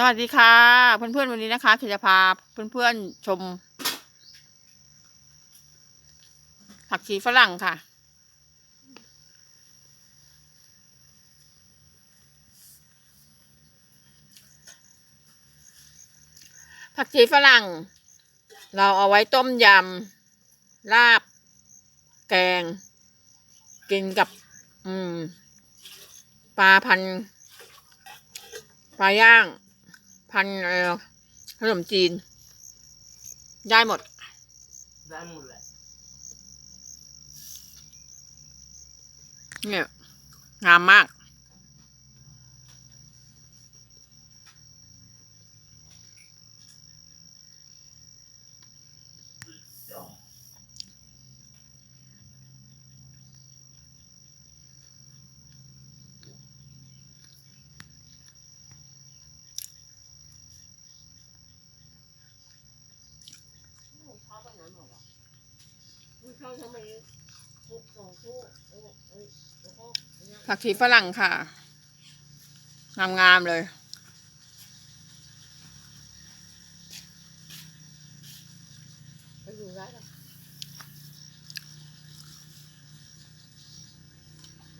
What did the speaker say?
สวัสดีค่ะ เพื่อนๆวันนี้นะคะขจะพาเพื่อนๆชม ผักชีฝรั่งค่ะ ผักชีฝรั่ง เราเอาไว้ต้มยำลาบ แกง กินกับ อืม ปลาพันปลาย่าง พันธุ์อะไรนะขนมจีน ได้หมด ได้หมดแหละเนี่ยงามมาก ผักชีฝรั่งค่ะ งามๆเลย ไปอยู่ร้านอะ